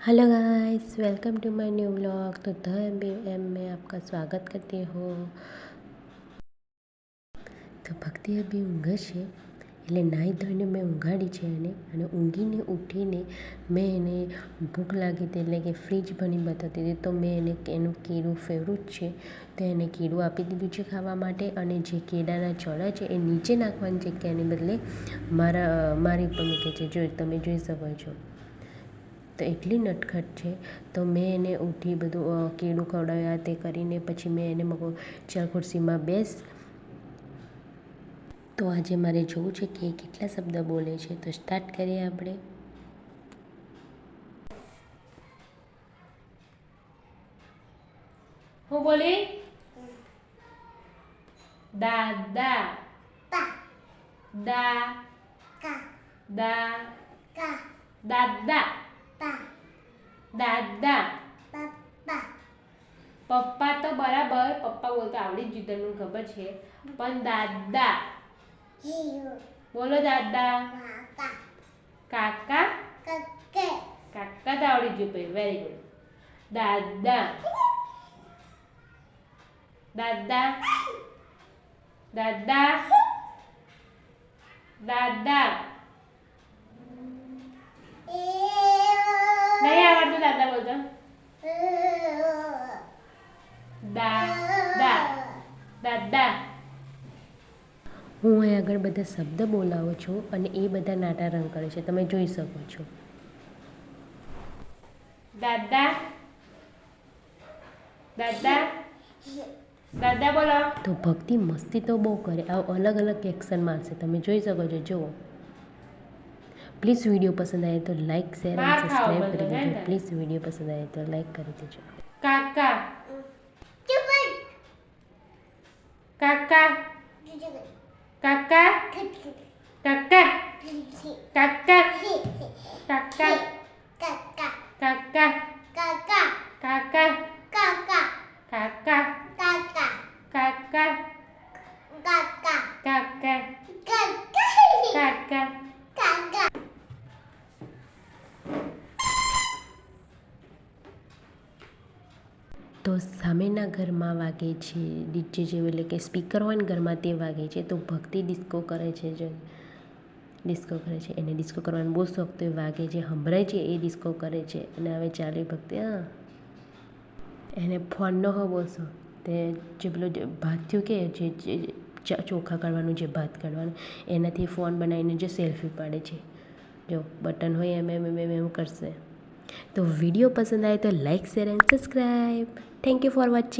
hello guys welcome to my new vlog तो the M B M में आपका स्वागत करती हूँ તો ભક્તિ અભી ઊંઘે છે એટલે નાહી ધોઈને મેં ઊંઘાડી છે એને અને ઊંઘીને ઉઠીને મેં એને ભૂખ લાગી હતી એટલે કે ફ્રીજ બની બતાવતી હતી તો મેં એને એનું કેળું ફેવરેટ છે તો એને કેળું આપી દીધું છે ખાવા માટે અને જે કેળાના ચણા છે એ નીચે નાખવાની જગ્યાને બદલે મારા મારી ઉપર મૂકે છે જો તમે જોઈ શકો છો તો એટલી નટખટ છે. તો મેં એને ઉઠી બધું કેળું ખવડાવ્યા તે કરીને પછી મેં એને મગો ચાલ ખુરશીમાં બેસ. તો આજે મારે જોવું છે કે એ કેટલા શબ્દ બોલે છે. તો સ્ટાર્ટ કરીએ આપણે. હું બોલી? દાદા. દા. દા. દાદા. દાદા. પપ્પા. તો બરાબર પપ્પા બોલતા આવડી જ જીતરનું ખબર છે. પણ દાદા. બોલો દાદા. કાકા. કાકા? તો આવડી ગયું ભાઈ વેરી ગુડ દાદા. દાદા. દાદા. દાદા. હું અહીં આગળ બધા શબ્દ બોલાવું છું અને એ બધા નાટા રંગ કરે છે. તમે જોઈ શકો છો. દાદા. દાદા. દાદા બોલો. તો ભક્તિ મસ્તી તો બહુ કરે. આવું અલગ અલગ એક્શન મારશે. તમે જોઈ શકો છો. જુઓ. પ્લીઝ વીડિયો પસંદ આવે તો લાઈક શેર અને સબસ્ક્રાઈબ કરી દેજો. પ્લીઝ વીડિયો પસંદ આવે તો લાઈક કરી દેજો. કાકા. કાકા. 嘎嘎，嘎嘎，嘎嘎，嘎嘎，嘎嘎，嘎嘎，嘎嘎，嘎嘎，嘎嘎，嘎嘎，嘎嘎，嘎嘎，嘎嘎，嘎嘎，嘎嘎，嘎嘎，嘎嘎。તો સામેના ઘરમાં વાગે છે ડીજે જેવું એટલે કે સ્પીકર હોય ને ઘરમાં તે વાગે છે, તો ભક્તિ ડિસ્કો કરે છે જે. ડિસ્કો કરે છે. એને ડિસ્કો કરવાનો બહુ શોખ તો એ વાગે છે, સંભળાય છે, એ ડિસ્કો કરે છે અને હવે ચાલે ભક્તિ, હા. એને ફોનનો હો બહુ તે જે પેલો થયું કે જે ચોખા કાઢવાનું, જે ભાત કાઢવાનું, એનાથી ફોન બનાવીને જે સેલ્ફી પાડે છે. જો બટન હોય એમ એમ એમ એમ એમ કરશે. તો વીડિયો પસંદ આવે તો like share and subscribe thank you for watching